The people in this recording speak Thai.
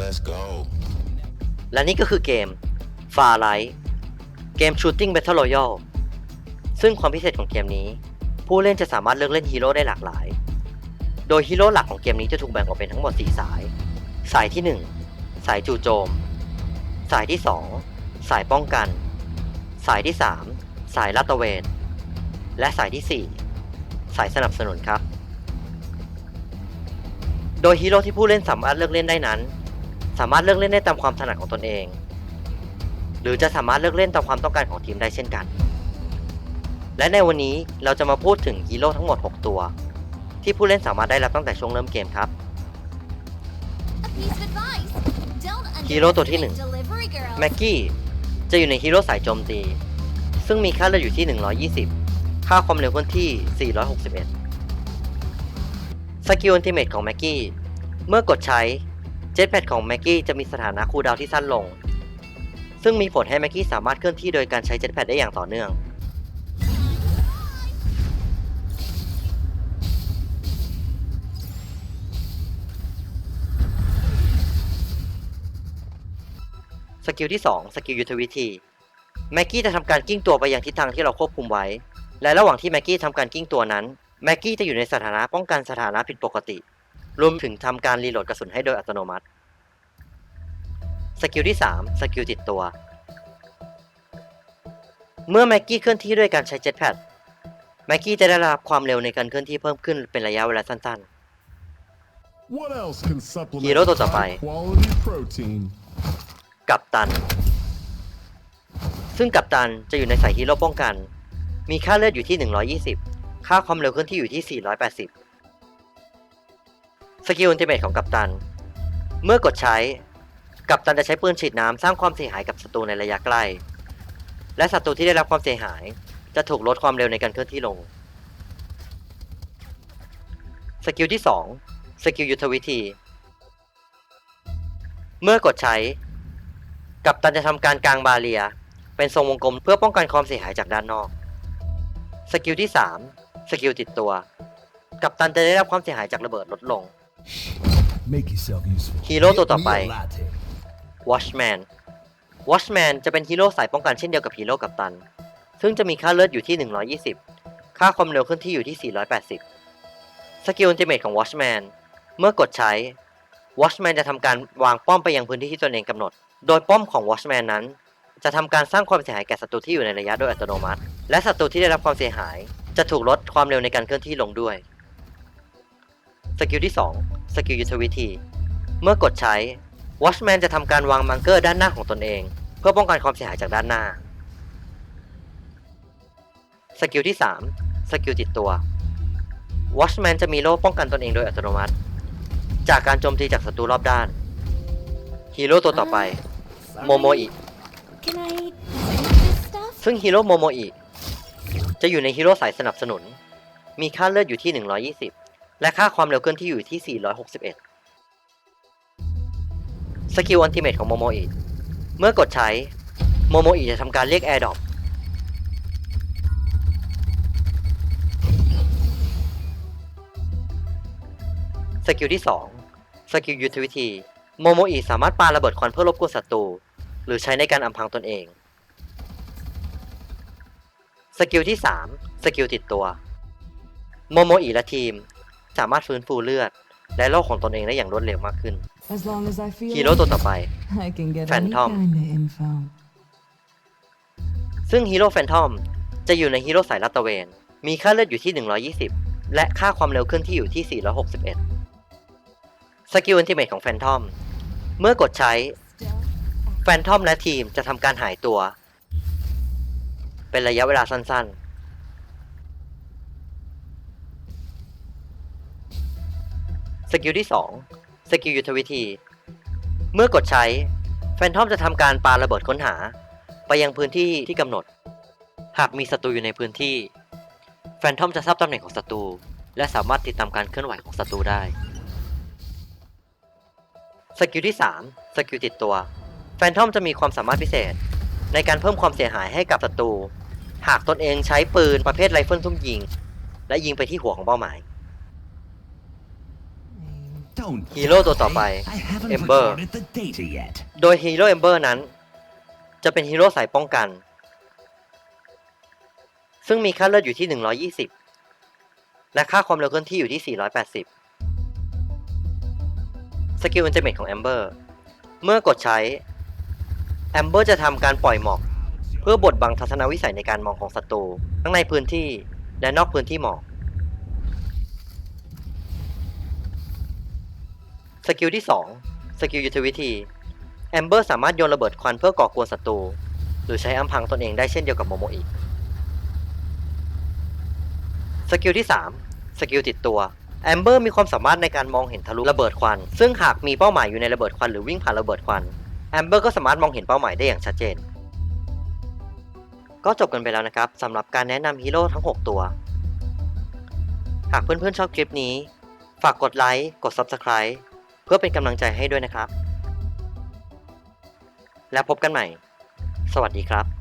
Let's go. และนี่ก็คือเกม Far Light เกม Shooting Battle Royale ซึ่งความพิเศษของเกมนี้ ผู้เล่นจะสามารถเลือกเล่นฮีโร่ได้หลากหลาย โดยฮีโร่หลักของเกมนี้จะถูกแบ่งออกเป็นทั้งหมด 4 สาย สายที่ 1 สายจู่โจม สายที่ 2 สายป้องกัน สายที่ 3 สายลาดตระเวน และสายที่ 4 สายสนับสนุนครับ โดยฮีโร่ที่ผู้เล่นสามารถเลือกเล่นได้นั้น สามารถเลือกเล่นได้ตามความถนัดของตนเอง หรือจะสามารถเลือกเล่นตามความต้องการของทีมได้เช่นกัน และในวันนี้เราจะมาพูดถึงฮีโร่ทั้งหมด 6 ตัว ที่ผู้เล่นสามารถได้รับตั้งแต่ช่วงเริ่มเกมครับ A piece of advice. Don't ฮีโร่ตัวที่หนึ่ง underestimate delivery girls. แม็กกี้ จะอยู่ในฮีโร่สายโจมตี ซึ่งมีค่าเลือดอยู่ที่ 120 ค่าความเร็วเคลื่อนที่ 461 สกิลอันติเมตของแม็กกี้ เมื่อกดใช้เจ็ตแพดของแม็กกี้จะมีสถานะคูลดาวที่สั้นลง ซึ่งมีผลให้แม็กกี้สามารถเคลื่อนที่โดยการใช้เจ็ตแพดได้อย่างต่อเนื่อง สกิลที่ 2 สกิลยุทธวิธี แม็กกี้จะทำการกิ้งตัวไปยังทิศทางที่เราควบคุมไว้ และระหว่างที่แม็กกี้ทำการกิ้งตัวนั้น แม็กกี้จะอยู่ในสถานะป้องกันสถานะผิดปกติ รวมถึงทำการรีโหลดกระสุนให้โดยอัตโนมัติ สกิลที่ 3 สกิลติดตัว เมื่อแม็กกี้เคลื่อนที่ด้วยการใช้เจ็ตแพดแม็กกี้จะได้รับความเร็วในการเคลื่อนที่เพิ่มขึ้นเป็นระยะเวลาสั้น What else can supplement Hero ตัวต่อไป high quality protein? ๆกับตัน ซึ่งกับตันจะอยู่ในสายฮีโร่ป้องกัน มีค่าเลือดอยู่ที่ 120 ค่าความเร็วเคลื่อนที่อยู่ที่ 480 สกิลอันติเมทของกัปตัน เมื่อกดใช้ กัปตันจะใช้ปืนฉีดน้ำสร้างความเสียหายกับศัตรูในระยะใกล้ และศัตรูที่ได้รับความเสียหาย จะถูกลดความเร็วในการเคลื่อนที่ลง สกิลที่ 2 สกิลยุทธวิธี เมื่อกดใช้ กัปตันจะทำการกางบาเรีย เป็นทรงวงกลมเพื่อป้องกันความเสียหายจากด้านนอก สกิลที่ 3 สกิลติดตัว กัปตันจะได้รับความเสียหายจากระเบิดลดลง Make yourself useful. Hero Get ตัวต่อ me ไป a latte. Watchman Watchman จะเป็นฮีโร่สายป้องกันเช่นเดียวกับฮีโร่กัปตัน ซึ่งจะมีค่าเลือดอยู่ที่ 120 ค่าความเร็วเคลื่อนที่อยู่ที่ 480 สกิลอันติเมทของ Watchman เมื่อกดใช้ Watchman จะทำการวางป้อมไปยังพื้นที่ที่ตนเองกำหนด โดยป้อมของ Watchman นั้น จะทำการสร้างความเสียหายแก่ศัตรูที่อยู่ในระยะโดยอัตโนมัติ และศัตรูที่ได้รับความเสียหาย จะถูกลดความเร็วในการเคลื่อนที่ลงด้วย สกิลที่ 2 สกิลยุทธวิธี เมื่อกดใช้ Watchman จะทำการวางมังเกอร์ด้านหน้าของตนเอง เพื่อป้องกันความเสียหายจากด้านหน้า สกิลที่ 3 สกิลติดตัว Watchman จะมีโล่ป้องกันตนเองโดยอัตโนมัติ จากการโจมตีจากศัตรูรอบด้าน ฮีโร่ตัวต่อไป โมโมอิ ซึ่งฮีโร่โมโมอิจะอยู่ในฮีโร่สายสนับสนุน มีค่าเลือดอยู่ที่ 120 และค่าความเร็วเคลื่อนที่อยู่ที่ 461 สกิลอันติเมทของโมโมอิเมื่อกดใช้โมโมอิจะทำการเรียกแอร์ดรอปสกิลที่ 2 สกิลยุทธวิธี โมโมอิสามารถปาระเบิดควันเพื่อรบกวนศัตรู หรือใช้ในการอำพรางตนเอง สกิลที่ 3 สกิลติดตัว โมโมอิและทีม สามารถฟื้นฟูเลือด และโรคของตนเองได้อย่างรวดเร็วมากขึ้น As long as I feel ฮีโร่ตัวต่อไป I can get Phantom. any kind of info. ซึ่งฮีโร่แฟนทอมจะอยู่ในฮีโร่สายลาดตระเวน มีค่าเลือดอยู่ที่ 120 และค่าความเร็วเคลื่อนที่อยู่ที่ 461 สกิลอันติเมทของแฟนทอม เมื่อกดใช้ แฟนทอมและทีมจะทำการหายตัว เป็นระยะเวลาสั้นๆ สกิลที่ 2 สกิลยุทธวิธี เมื่อกดใช้ แฟนทอมจะทำการปาระเบิดค้นหา ไปยังพื้นที่ที่กำหนด หากมีศัตรูอยู่ในพื้นที่ แฟนทอมจะทราบตำแหน่งของศัตรู และสามารถติดตามการเคลื่อนไหวของศัตรูได้ สกิลที่ 3 สกิลติดตัว แฟนทอมจะมีความสามารถพิเศษ ในการเพิ่มความเสียหายให้กับศัตรู หากตนเองใช้ปืนประเภทไรเฟิลซุ่มยิง และยิงไปที่หัวของเป้าหมาย ฮีโร่ตัวต่อไป I haven't Ember. recorded the data yet. โดยฮีโร่เอมเบอร์นั้น จะเป็นฮีโร่สายป้องกัน ซึ่งมีค่าเลือดอยู่ที่ 120 และค่าความเร็วเคลื่อนที่อยู่ที่ 480 สกิลอินเตอร์เมทของแอมเบอร์เมื่อกดใช้แอมเบอร์จะทำการปล่อยหมอก เพื่อบดบังทัศนวิสัยในการมองของศัตรูทั้งในพื้นที่และนอกพื้นที่หมอก สกิลที่ 2 สกิลยุทธวิธีแอมเบอร์สามารถโยนระเบิดควันเพื่อก่อกวนศัตรู หรือใช้อำพังตนเองได้เช่นเดียวกับโมโมอีก สกิลที่ 3 สกิลติดตัวแอมเบอร์มีความสามารถในการมองเห็นทะลุระเบิดควัน ซึ่งหากมีเป้าหมายอยู่ในระเบิดควันหรือวิ่งผ่านระเบิดควันแอมเบอร์ก็สามารถมองเห็นเป้าหมายได้อย่างชัดเจน ก็จบกันไปแล้วนะครับสำหรับการแนะนำฮีโร่ทั้ง 6 ตัว หากเพื่อนๆชอบคลิปนี้ ฝากกดไลค์ กด Subscribe เพื่อเป็นกำลังใจให้ด้วยนะครับ แล้วพบกันใหม่ สวัสดีครับ